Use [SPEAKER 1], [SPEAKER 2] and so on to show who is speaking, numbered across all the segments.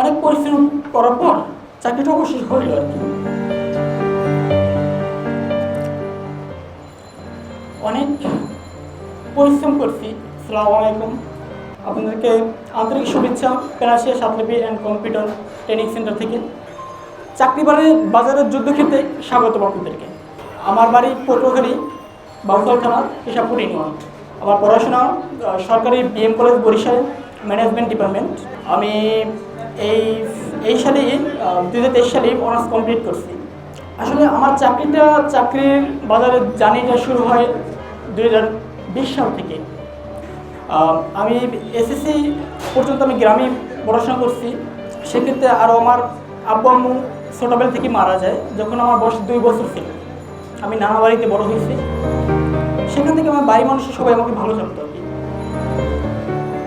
[SPEAKER 1] অনেক পরিশ্রম করার পর চাকরিটা অবশ্যই হলো আর কি। অনেক পরিশ্রম করছি, সালাম আলাইকুম। আপনাদেরকে আন্তরিক শুভেচ্ছা পেরাশিয়া সাতলিপি অ্যান্ড কম্পিউটার ট্রেনিং সেন্টার থেকে। চাকরি বাজারে বাজারের যুদ্ধক্ষেত্রে স্বাগত আপনাদেরকে। আমার বাড়ি পটুয়াখালী, বাউসাল থানা পেশাপুর ইউনিয়ন। আমার পড়াশোনা সরকারি BM college Barishal management department আমি এই এই সালেই দু হাজার তেইশ সালেই অনার্স কমপ্লিট করছি। আসলে আমার চাকরিটা, চাকরির বাজারে জার্নিটা শুরু হয় দু হাজার বিশ সাল থেকে। আমি এসএসসি পর্যন্ত আমি গ্রামে পড়াশোনা করছি। সেক্ষেত্রে আরও আমার আব্বু আম্মু ছোটোবেলা থেকে মারা যায়, যখন আমার বয়স দুই বছর ছিল। আমি নানা বাড়িতে বড় হয়েছি। সেখান থেকে আমার বাড়ির মানুষের সবাই আমাকে ভালো জানতো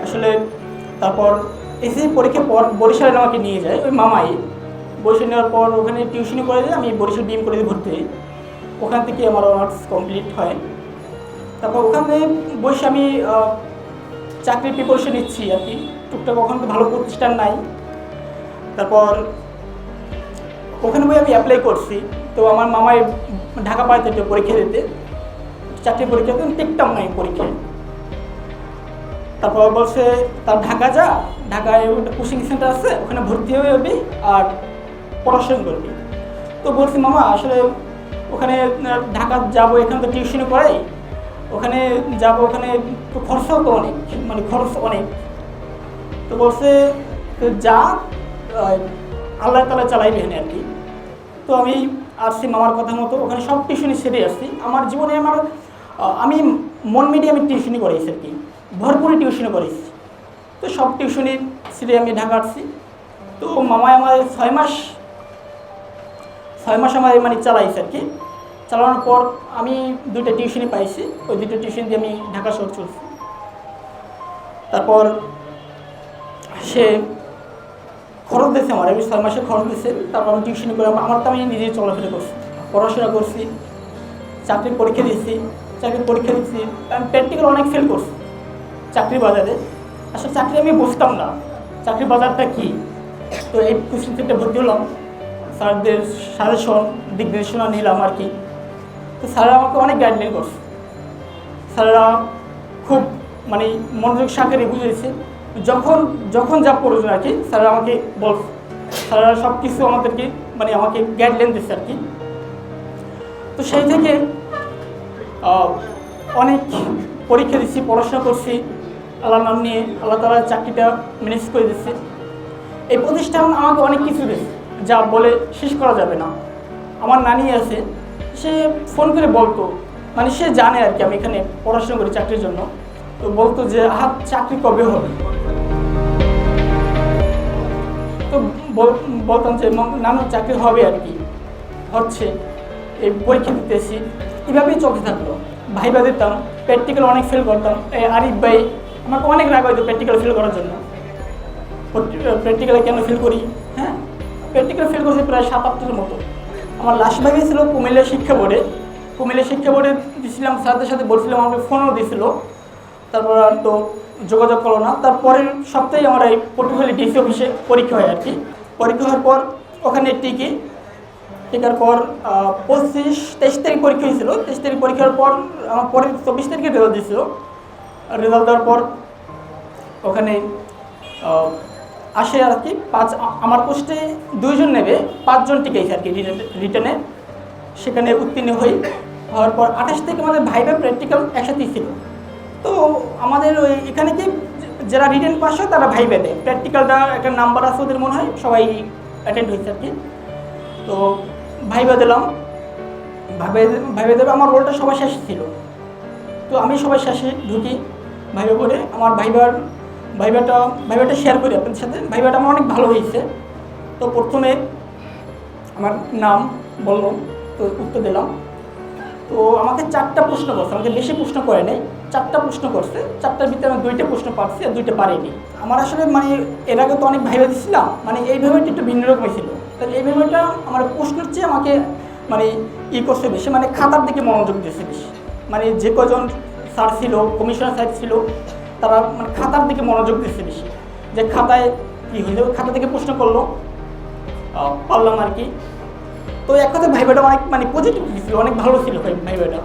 [SPEAKER 1] আসলে তারপর এসএসসি পরীক্ষার পর বরিশালে আমাকে নিয়ে যায়, ওই মামাই। বরিশাল নেওয়ার পর ওখানে টিউশনি করে আমি বরিশাল ডিএম কলেজে ভর্তি হই। ওখান থেকে আমার অনার্স কমপ্লিট হয়। তারপর ওখানে বসে আমি চাকরির প্রিপারেশন নিচ্ছি আর কি। টুকটাক ওখানে ভালো প্রতিষ্ঠান নাই। তারপর ওখানে বই আমি অ্যাপ্লাই করছি। তো আমার মামাই ঢাকা পাড়াতে পরীক্ষা দিতে। চাকরি পরীক্ষা দিতে টিকতাম নাই পরীক্ষায়। তারপর বলছে তার ঢাকা যা, ঢাকায় একটা কোচিং সেন্টার আছে, ওখানে ভর্তি হয়ে যাবি আর পড়াশোনা করবি। তো বলছি, মামা, আসলে ওখানে ঢাকা যাব, এখানে তো টিউশনি পড়াই। ওখানে যাব, ওখানে তো খরচাও তো অনেক মানে খরচ অনেক। তো বলছে যা আল্লাহ তালা চালাইবে এখানে আর কি। তো আমি আসছি মামার কথা মতো, ওখানে সব টিউশনি সেরে আসছি। আমার জীবনে আমার আমি মন মিডিয়ামে টিউশনি করেছি আর কি। ভরপুরে টিউশনি করেছি তো সব টিউশনি সেরে আমি ঢাকা আসছি তো মামায় আমার ছয় মাস ছয় মাস আমার মানে চালাইছে আর কি। চালানোর পর আমি দুইটা টিউশনি পাইছি। ওই দুটো টিউশন দিয়ে আমি ঢাকা শহর চলছি। তারপর সে খরচ দিয়েছে আমার। আমি ছয় মাসে খরচ দিয়েছে। তারপর আমি টিউশনি করে আমার তো আমি নিজে চলাফেরা করছি। পড়াশোনা করছি, চাকরির পরীক্ষা দিয়েছি, চাকরির পরীক্ষা দিচ্ছি আমি প্র্যাকটিক্যাল অনেক ফেল করছি। চাকরি বাজারে, আসলে চাকরি আমি বুঝতাম না। চাকরি বাজারটা কী? তো এই কোচিং সেন্টারে ভর্তি হলাম। স্যারদের সাজেশন দিক নির্দেশনা নিলাম আর কি। তো স্যাররা আমাকে অনেক গাইডলাইন করছে। স্যাররা খুব মানে মনোযোগ সাকারে বুঝিয়েছে। যখন যখন যা প্রয়োজন আর কি, স্যাররা আমাকে বল স্যাররা সব কিছু আমাদেরকে মানে আমাকে গাইডলাইন দিচ্ছে আর কি। তো সেই থেকে অনেক পরীক্ষা দিচ্ছি, পড়াশোনা করছি। আল্লাহ নাম নিয়ে আল্লাহ তালা চাকরিটা ম্যানেজ করে দিচ্ছে। এই প্রতিষ্ঠান আমাকে অনেক কিছু দিচ্ছে যা বলে শেষ করা যাবে না। আমার নানি আছে সে ফোন করে বলতো মানে সে জানে আর কি আমি এখানে পড়াশোনা করি চাকরির জন্য। তো বলতো যে হাত চাকরি কবে হবে? তো বল- বলতাম যে "মাম, নানু চাকরি হবে আর কি হচ্ছে। এই পরীক্ষা দিতেছি। এভাবেই চলতে থাকল। ভাইবা দিতাম প্র্যাকটিক্যাল অনেক ফেল করতাম। এই আরিফ ভাই আমাকে অনেক রাগ হয়তো প্র্যাকটিক্যাল ফেল করার জন্য। প্র্যাকটিক্যালে কেন ফেল করি? হ্যাঁ? প্র্যাকটিক্যাল ফেল করছি প্রায় সাত আটটার মতো। আমার লাস্ট ভাগে ছিল কুমিল্লা শিক্ষা বোর্ডে। কুমিল্লা শিক্ষা বোর্ডে দিয়েছিলাম স্যারদের সাথে বলছিলাম, আমাকে ফোনও দিয়েছিল তারপর আর তো যোগাযোগ করল না। তারপরের সপ্তাহে আমার এই পটুখালী ডিসি অফিসে পরীক্ষা হয় আর কি। পরীক্ষা হওয়ার পর ওখানে টিকি। টিকার পর পঁচিশ, তেইশ তারিখ পরীক্ষা হয়েছিল। তেইশ তারিখ পরীক্ষার পর আমার পরের চব্বিশ তারিখে রেজাল্ট দিয়েছিল রেজাল্ট দেওয়ার পর ওখানে আসে আর কি পাঁচ, আমার পোস্টে দুইজন নেবে, পাঁচজন টিকেছে আর কি রিটার্নে সেখানে উত্তীর্ণ হই। হওয়ার পর আঠাশ থেকে আমাদের ভাইবা প্র্যাকটিক্যাল একসাথেই ছিল। তো আমাদের ওই এখানে কি যারা রিটার্ন পাস হয় তারা ভাইবে দেয়। প্র্যাকটিক্যালটা একটা নাম্বার আছে ওদের মনে হয়, সবাই অ্যাটেন্ড হয়েছে আর কি। তো ভাইবা দিলাম। ভাইবে ভাইবে দেবে আমার রোলটা সবার শেষে ছিল। তো আমি সবার শেষে ঢুকি। ভাইবা করে আমার ভাইবার, ভাইবাটা ভাইবাটা শেয়ার করি আপনাদের সাথে। ভাইবাটা আমার অনেক ভালো হয়েছে। তো প্রথমে আমার নাম বলল, তো উত্তর দিলাম। তো আমাকে চারটা প্রশ্ন করছে, আমাকে বেশি প্রশ্ন করে নাই। চারটা প্রশ্ন করছে, চারটার ভিতরে আমি দুইটা প্রশ্ন পারছি আর দুইটা পারিনি। আমার আসলে মানে এর আগে তো অনেক ভাইবা দিচ্ছিলাম মানে এই ভাইবাটা একটু ভিন্ন রকমের ছিল তাহলে এই ভাইবাটা আমার প্রশ্নের চেয়ে আমাকে মানে ই করছে বেশি মানে খাতার দিকে মনোযোগ দিয়েছে বেশি। মানে যে কজন স্যার ছিল, কমিশনার স্যার ছিল, তারা মানে খাতার দিকে মনোযোগ দিচ্ছে বেশি। যে খাতায় কী হয়ে যাবে খাতা থেকে প্রশ্ন করল পারলাম আর কি। তো এক কথা ভাইবাটা অনেক মানে পজিটিভ ছিল, অনেক ভালো ছিল ভাই ভাইবাটা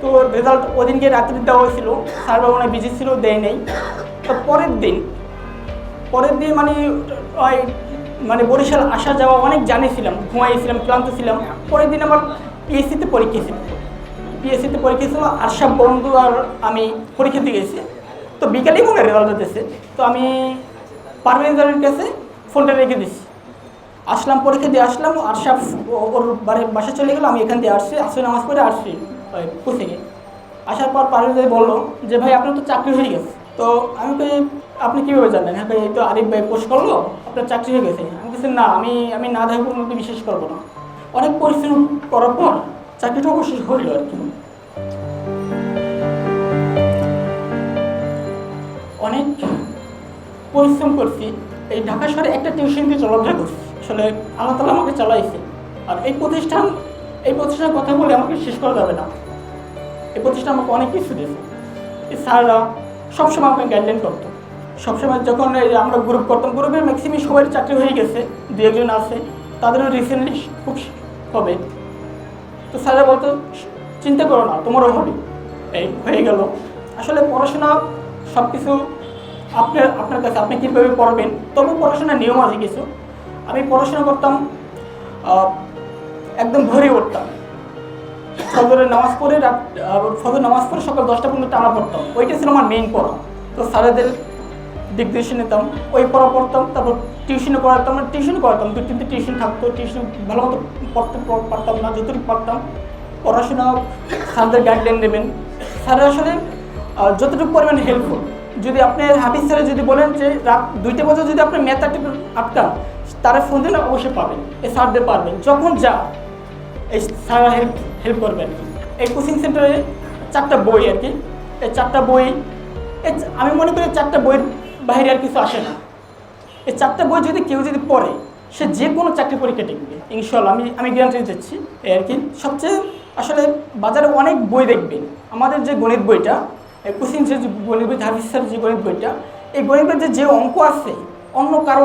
[SPEAKER 1] তো রেজাল্ট ওই ওদিনকে রাত্রি দেওয়া হয়েছিল, স্যার অনেক বিজি ছিল, দেয় নেই। তো পরের দিন পরের দিন মানে ওই মানে বরিশাল আসা যাওয়া অনেক জানিয়েছিলাম, ঘুমাইছিলাম, ক্লান্ত ছিলাম। পরের দিন আমার পিএসসিতে পরীক্ষা ছিল। পিএসসিতে পরীক্ষা ছিল আর সব বন্ধু আর আমি পরীক্ষা দিয়ে গেছি। তো বিকালেই মনে রেজাল্ট দিতেছে তো আমি পারভেজ আলীর কাছে ফোনটা রেখে দিচ্ছি আসলাম, পরীক্ষা দিয়ে আসলাম, আর সব ওর বাড়ির বাসা চলে গেলো, আমি এখান দিয়ে আসছি আসলে নামাজ পড়ে আসছি, ওই কোচিংয়ে আসার পর পারভেজ ভাই বলল যে, ভাই, আপনার তো চাকরি হয়ে গেছে। তো আমি কই, আপনি কীভাবে জানলেন? হ্যাঁ ভাই এই তো আরিফ ভাই পোস্ট করল, আপনার চাকরি হয়ে গেছে। আমি কিছু না, আমি আমি না কোনো বিশ্বাস করব না। অনেক পরিশ্রম করার পর চাকরিটা অবশ্যই হইল আর কি। অনেক পরিশ্রম করছি, এই ঢাকা শহরে একটা টিউশন দিয়ে চলাফেরা করছি। আসলে আল্লাহ তালা আমাকে চালাইছে। আর এই প্রতিষ্ঠান, এই প্রতিষ্ঠানের কথা বলে আমাকে শেষ করা যাবে না। এই প্রতিষ্ঠান আমাকে অনেক কিছু দিয়েছে। এই স্যাররা সবসময় আমাকে গাইডলাইন করতো। সবসময় যখন আমরা গ্রুপ করতাম গ্রুপের ম্যাক্সিমাম সবাই চাকরি হয়ে গেছে দু একজন আছে, তাদেরও রিসেন্টলি খুব হবে। তো স্যাররা বলতো চিন্তা করো না, তোমারও হবে। এই হয়ে গেল। আসলে পড়াশোনা সব কিছু আপনার আপনার কাছে আপনি কীভাবে পড়বেন, তবু পড়াশোনার নিয়ম আছে কিছু। আমি পড়াশোনা করতাম একদম ভরে উঠতাম। ফজরের নামাজ পড়ে রাত ফজর নামাজ পড়ে সকাল দশটা পর্যন্ত টানা পড়তাম। ওইটা ছিল আমার মেইন পড়া। তো স্যারেদের দিক নিতাম ওই পড়া পড়তাম তারপর টিউশনে করাতাম টিউশন করাতাম দু তিনটে টিউশন থাকতো, টিউশন ভালো মতো পড়তে পারতাম না, যতটুকু পারতাম। পড়াশোনা স্যারদের গাইডলাইন দেবেন স্যাররা আসলে যতটুকু পরিমাণ হেল্পফুল যদি আপনি হাফিজ স্যারে যদি বলেন যে, রাত দুইটা বছর যদি আপনি ম্যাথ আটকান, তারা ফোন দিলে অবশ্যই পাবেন। এই স্যারদের পারবেন। যখন যা, এই স্যার হেল্প হেল্প করবেন। এই কোচিং সেন্টারে চারটা বই আর কি। এই চারটা বই আমি মনে করি চারটা বইয়ের বাইরে আর কিছু আসে না। এই চারটা বই যদি কেউ যদি পড়ে, সে যে কোনো চাকরি পরীক্ষা টিকবে। ইনশাল্লাহ আমি আমি গ্যারান্টি দিচ্ছি, এই আর কি। সবচেয়ে আসলে বাজারে অনেক বই দেখবেন। আমাদের যে গণিত বইটা কোচিং যে গণিত বই, হাফিজ স্যার যে গণিত বইটা, এই গণিত বইতে যে অঙ্ক আছে, অন্য কারও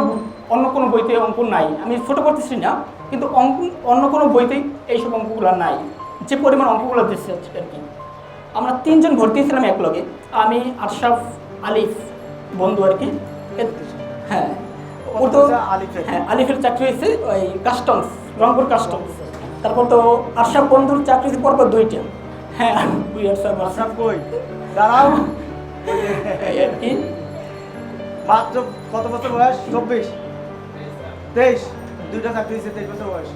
[SPEAKER 1] অন্য কোনো বইতে অঙ্ক নাই। আমি ছোটো করতেছি না, কিন্তু অঙ্ক, অন্য কোনো বইতেই এইসব অঙ্কগুলো নাই। যে পরিমাণ অঙ্কগুলো দিচ্ছে আর কি। আমরা তিনজন ভর্তি ছিলাম এক লগে আমি, আশরাফ, আলিফ বন্ধু আর কি। হ্যাঁ। ও তো। হ্যাঁ আলিফের চাকরি হয়েছে ওই কাস্টমস রংপুর কাস্টমস তারপর তো আশরাফ বন্ধুর চাকরি হয়েছে পরপর দুইটা। হ্যাঁ দুই আশরাফ আশরাফ
[SPEAKER 2] কই? দাঁড়াও।
[SPEAKER 1] আর কি।
[SPEAKER 2] মাত্র কত বছর বয়স? চব্বিশ। তেইশ। দুইটা চাকরি দিচ্ছে তেইশ বছর বয়স।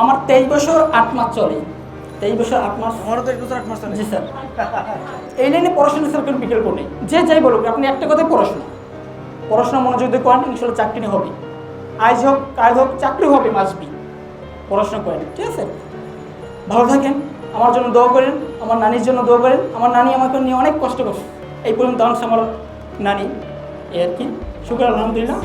[SPEAKER 1] আমার তেইশ বছর আট মাস চলে। তেইশ বছর আট মাস
[SPEAKER 2] আমারও তেইশ বছর আট মাস
[SPEAKER 1] জি স্যার। এই লাইনে পড়াশোনা স্যার কোনো বিকল্প নেই। যে যাই বলুক আপনি একটা কথাই পড়াশোনা। পড়াশোনা মনোযোগ দিয়ে করেন ইনশাল্লাহ চাকরি হবে। আজ হোক কাজ হোক চাকরি হবে মাসবি পড়াশোনা করেন ঠিক আছে? ভালো থাকেন আমার জন্য দোয়া করেন আমার নানির জন্য দোয়া করেন। আমার নানি আমাকে নিয়ে অনেক কষ্ট করছে এই পর্যন্ত আমার নানি এই আর কি। শুক্র আলহামদুলিল্লাহ।